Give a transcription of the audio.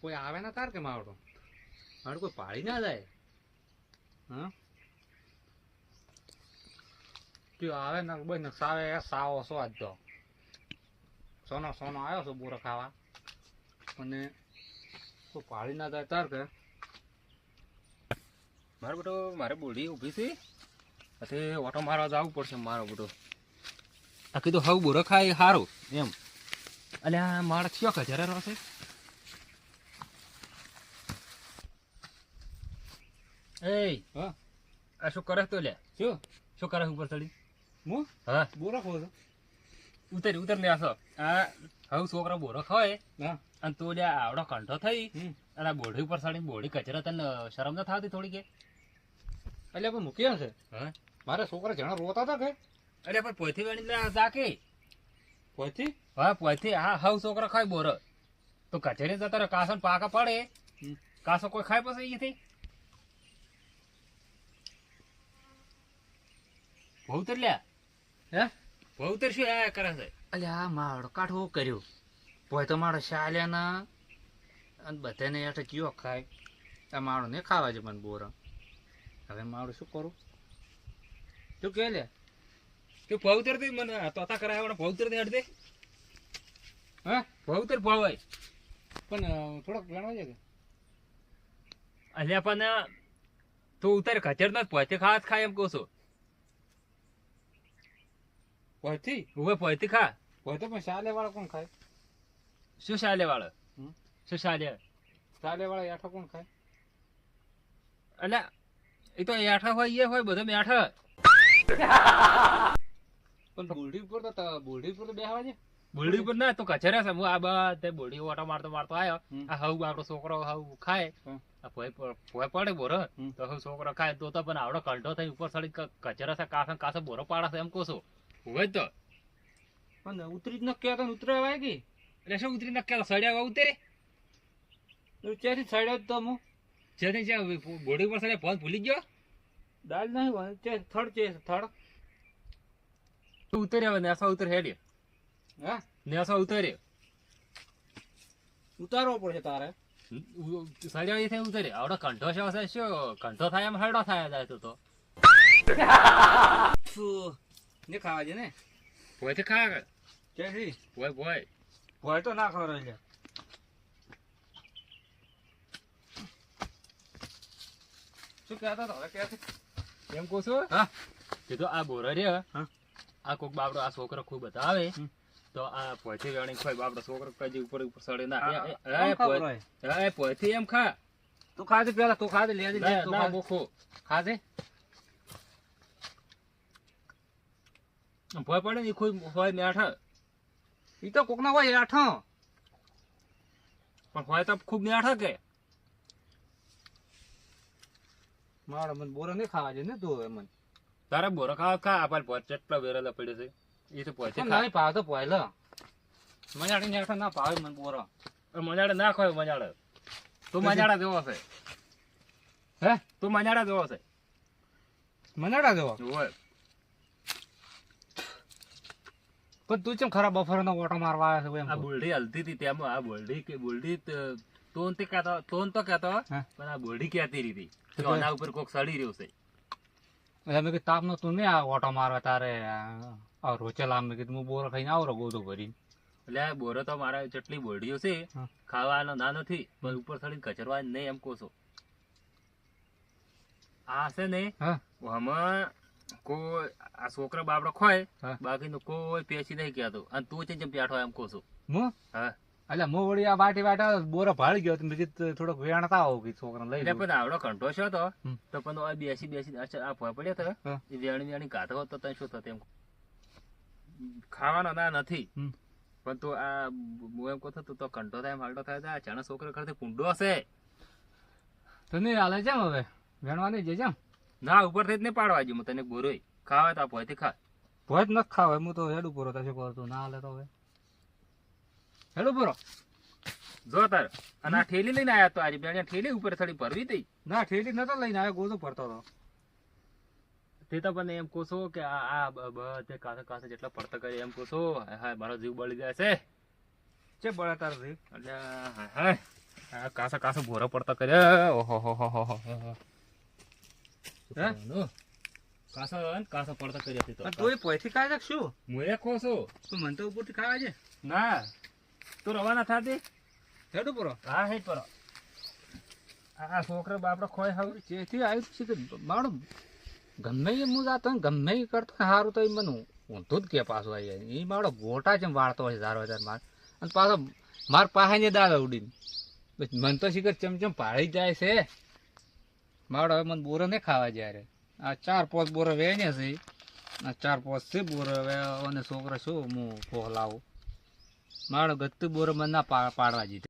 કોઈ આવે ના તાર કે માવડો? મારું કોઈ પાડી ના જાય? તું આવે ને, બસ ને સાવે સાવો છો આજ તો. સોનો સોનો આવ્યો છો બોરો ખાવા. અને કોઈ પાડી ના જાય તાર કે? મારો બેટો મારે બોડી ઊભી છે. પછી ઓટો મારવા જવું પડશે મારો બેટો આ કીધું હવે બોરો ખાય સારું એમ. એટલે આ માણસ કયો ખજારે રહેશે એ હા. આ શું કરે તો લે? શું? શું કરે ઉપર ચડી? હું? હા. બોરો ખાવ છો. ઉતર ઉતર ને આસો. આ હવે છોકરા બોરો ખાય હા. અને તું લે આવડો કંઠો થઈ. હમ. અને આ બોડી ઉપર ચડી બોડી કચરા તને શરમ ના થતી થોડી કે એટલે પણ મૂક્યા હશે હા. મારા છોકરા જણા રોતા હતા કે? અરે પણ પોથી વણી લે જાકે પછી હા પોથી હા હવ છોકરા ખાય બોર. તો કચેરી જતા રહે કાસો પાકા પડે. કાસો કોઈ ખાય પછી અહીંયાથી? ભૌતર લ્યા? હે? ભૌતર શું આ કરે છે? અલ્યા આ માળો કાઠો કર્યો? પોય તો મારો શાલ્યાના અને બધાને હેઠે કયો ખાય? આ માવડો ને ખાવા છે મને બોર. હવે મારું શું કરું? તું કે લે? તું ભવતરથી મને તોતા કરાવવાનો ભવતરથી હટ દે હા? ભાવતર ભાવાય પણ થોડોક ગણવા છે અલ્યા પણ તું ઉતર ખચર ના પોતે ખાત ખાય એમ કહો છો. પોતી? હવે પોતી ખા. પોતે પણ શાલે વાળા કોણ ખાય? શું શાલે વાળો? શું શાલે? શાલે વાળા યાઠો કોણ ખાય? અલ્યા એ તો યાઠા હોય એ હોય બધો મેઠા પણ બોલડી ઉપર તો બોલડી ઉપર તો બેહવા છે બોલડી ઉપર ના તો કચેરે છે. હું આ બા તે બોલડી ઓટો મારતો મારતો આવ્યો આ હવ આપણો છોકરો હવ ખાય. આ ભોય પડે બોરો. તો હવ છોકરો ખાય તો તો પણ આવડો કંઠો થઈ ઉપર સડી ક- કચેરા છે કાસે કાસે બોરો પાડે છે એમ કહું છું. હોય તો. પણ ઉતરી જ ન કહેતો ને ઉતરાય કે? એટલે શું ઉતરી નક્કી સડ્યા ઉતરે? ત્યાંથી સાઈડ જ તો હું. જેથી જ્યાં બોડી ઉપર સડ્યા ફોન ભૂલી ગયો? દાલ નહીં થડ છે થડ. તું ઉતરે હવે નેસા ઉતર હેડ્યો હા? નેસા ઉતરે ઉતારવો પડશે તારે. સડ્યા થઈ ઉતરે આવડો કંઠો છે હશે શું? કંઠો થાય એમ હેડો થાય જાય તો તો. શું? ને ખાવા છે ને? ભોય તો ખા ક્યાંથી ભોય ભોય. ભય તો ના ખબર છે શું કહેતા હતા? એમ કહું છું? હા. કીધું આ બોરો રે હા. આ કોક બાપડો આ છોકરો ખૂબ બતાવે તો આ પોથી વેણી ખોય બાપડો છોકરો કઈ ઉપર ઉપર સડે ના. એ- પોથી એમ ખા. તું ખાધે પેલા તું ખાધે લે લે તું ખા. બોખો ખાજે ભોય પડે ને ખોય હોય મેઠા ઈ તો કોક ના હોય આઠો. પણ હોય તો ખૂબ મેઠા કે. મારા મને બોરો નહીં ખાવા છે ને તું મને. તારે બોરો ખાવા ખા આપણ પોચ એટલો વેરેલા પડ્યો છે. એ તો પણ ખા. ભાવ તો પોયલો મજાડી નેઠો ના ભાવે મને બોરો. મજાડે ના ખાવે મજાડે. તું મજાડા જેવો છે. હે? તું મજાડા જેવો છે. મજાડા જેવો? હોય પણ તું ચમ ખરાબ બફરનો ઓટો મારવા આવ્યો છે આ બોલડી હલતી હતી તેમાં આ બોલડી કે બોલડી ત- તોન તે કહેતો તોન તો કહેતો પણ આ બોલડી કહેતી હતી. કે? આના ઉપર કોક સડી રહ્યું છે. એટલે મેં કીધું તાપનો તું નહીં આ ઓટો મારવા તારે આ- રોચેલા મેં કીધું હું બોરો ખાઈને આવરો ગોધો ભરી એટલે બોરો તો મારા જેટલી બોલડીઓ છે ખાવાનો ના નથી પણ ઉપર સડીને કચરવા નહીં એમ છો. આ છે ને હમણાં આમાં કોઈ આ છોકરા બાપડો ખોય બાકી બાકીનું કોઈ પેસી નહીં કહેતો. અને તું છે જેમ પેઠો એમ હું? હા. એટલે હું વળી આ વાટી બાટા બોરો ભાળી ગયો પછી થોડોક વેણતા આવો કે છોકરા લઈ એટલે પણ આવડો કંઠો છે તો. તો પણ આ બેસી બેસી આ ભોય પડ્યો તો. એ વેણી વેણી ગાતો હોત તો તને શું થતું એમ. ખાવાનો ના નથી. પણ તું આ હું એમ કહું તું તો કંઠો થાય માલટો થાય આ ચાના છોકરો કરતી કુંડો હશે. તો નહીં હાલે જેમ હવે? વેણવા નહીં જે જેમ ના ઉપરથી જ નહીં પાડવા જો હું તને બોરોય. ખાવા તો આ ભોયથી ખા. ભોય જ નથી ખાવ હું તો હેડું ઉપર થશે કરતું ના હાલે તો હવે. હેડું બોલો. જો તાર. અને આ ઠેલી લઈને આયા તો આજે બેને ઠેલી ઉપર થોડી ભરવી હતી ના ઠેલી નતો લઈને આવ્યો ગોદો ભરતો હતો તે તો પણ એમ કહો કે આ આ બધે કાસે કાસે જેટલા પડતા કરે એમ હાય હાય મારો જીવ બળી જાય છે. ચે બળે તાર રે એટલે હાય આ કાસા કાસા ભોરા પડતા કર્યા ઓહો હો હો હો હો હો હે? કાસા આવે પડતા કર્યા તે તોય પોઈથી ખાય શું? મુએ તું તો મને તો ઉપરથી ખાવા છે? ના. તું રવાના થાતી હેડું પૂરો. હા હે પૂરો. આ છોકરા બાપડો ખોય હાવ. જેથી આવ્યું છે કે મારો ગમે એ હું જાતો ગમે એ કરતો સારું તો એ મને ઊંધું જ કે પાછું આવી એ મારો ગોટા જેમ વાળતો હોય ધારો હજાર માર. અને પાછો માર પાસે દાદા ઉડીને. મન મને તો શીખર ચમચમ પાડી જાય છે. મારો હવે મને બોરો નહીં ખાવા જ્યારે આ ચાર પાંચ બોરો વેને છે. આ ચાર પાંચ છે બોરો. હવે અને છોકરા શું હું ફોહલાવું? મારો ગત્તુ બોરો મને ના પાડવા જીધું